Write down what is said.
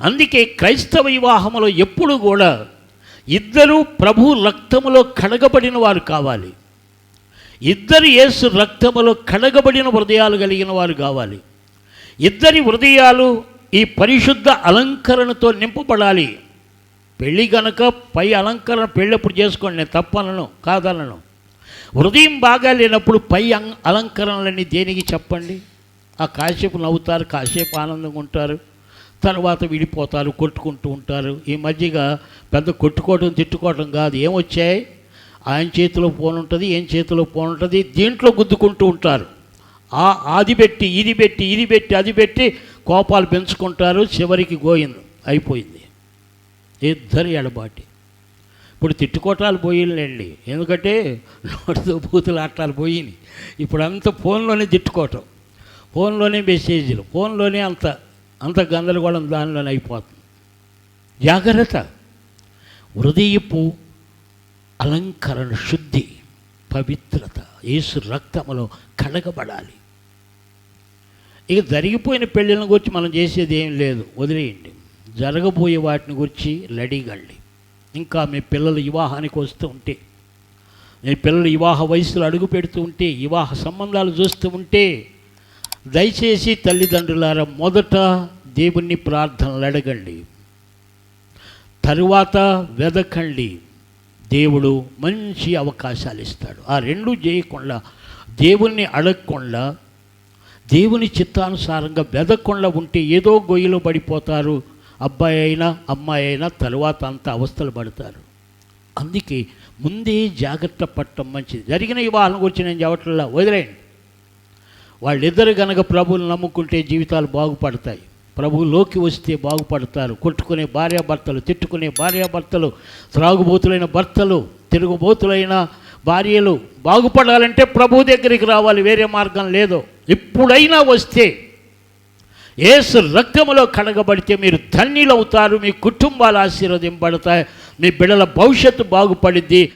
అందుకే క్రైస్తవ వివాహములో ఎప్పుడు కూడా ఇద్దరు ప్రభు రక్తములో కడగబడిన వారు కావాలి. ఇద్దరు యేసు రక్తములో కడగబడిన హృదయాలు కలిగిన వారు కావాలి. ఇద్దరి హృదయాలు ఈ పరిశుద్ధ అలంకరణతో నింపబడాలి. పెళ్ళి గనక పై అలంకరణ పెళ్ళప్పుడు చేసుకోండి నేను తప్పనను కాదనను. హృదయం బాగా లేనప్పుడు పై అం- అలంకరణలన్నీ దేనికి చెప్పండి? ఆ కాసేపు నవ్వుతారు కాసేపు ఆనందంగా ఉంటారు. తర్వాత విడిపోతారు కొట్టుకుంటూ ఉంటారు. ఈ మధ్యగా పెద్ద కొట్టుకోవడం తిట్టుకోవడం కాదు. ఏమొచ్చాయి ఆయన చేతిలో ఫోన్ ఉంటుంది ఏం చేతిలో ఫోన్ ఉంటుంది? దీంట్లో గుద్దుకుంటూ ఉంటారు. ఆ అది పెట్టి ఇది పెట్టి ఇది పెట్టి అది పెట్టి కోపాలు పెంచుకుంటారు. చివరికి గోయింది అయిపోయింది. ఇద్దరు ఎడబాటి ఇప్పుడు తిట్టుకోటాలు పోయినండి ఎందుకంటే నోటితో బూతులు ఆటాలు పోయినాయి. ఇప్పుడు అంత ఫోన్లోనే తిట్టుకోవటం. ఫోన్లోనే మెసేజ్లు ఫోన్లోనే అంత. అంత గందరగోళం దానిలోనే అయిపోతుంది. జాగ్రత్త. హృదయపు అలంకరణ శుద్ధి పవిత్రత. యేసు రక్తములో కడగబడాలి. ఇక జరిగిపోయిన పెళ్ళిళ్ళ గురించి మనం చేసేది ఏం లేదు. వదిలేయండి. జరగబోయే వాటిని గురించి రెడీగండి ఇంకా మీ పిల్లలు వివాహానికి వస్తూ ఉంటే మీ పిల్లలు వివాహ వయసులో అడుగు పెడుతూ ఉంటే వివాహ సంబంధాలు చూస్తూ ఉంటే దయచేసి తల్లిదండ్రులారా మొదట దేవుణ్ణి ప్రార్థనలు అడగండి. తరువాత వెదకండి. దేవుడు మంచి అవకాశాలు ఇస్తాడు. ఆ రెండు చేయకుండా దేవుణ్ణి అడగకుండా దేవుని చిత్తానుసారంగా వెదకుండా ఉంటే ఏదో గొయ్యిలో పడిపోతారు. అబ్బాయి అయినా అమ్మాయి అయినా తరువాత అంత అవస్థలు పడతారు. అందుకే ముందే జాగ్రత్త పట్టడం మంచిది. జరిగిన వివాహం గురించి నేను చెప్పట్లా వదిలేయండి. వాళ్ళిద్దరు కనుక ప్రభువుని నమ్ముకుంటే జీవితాలు బాగుపడతాయి. ప్రభువులోకి వస్తే బాగుపడతారు. కొట్టుకునే భార్యాభర్తలు తిట్టుకునే భార్యాభర్తలు త్రాగుబోతులైన భర్తలు తిరుగుబోతులైన భార్యలు బాగుపడాలంటే ప్రభు దగ్గరికి రావాలి. వేరే మార్గం లేదు. ఎప్పుడైనా వస్తే ఏసు రక్తములో కడగబడితే మీరు ధన్యులవుతారు. మీ కుటుంబాలు ఆశీర్వదింపడతాయి మీ బిడ్డల భవిష్యత్తు బాగుపడిద్ది.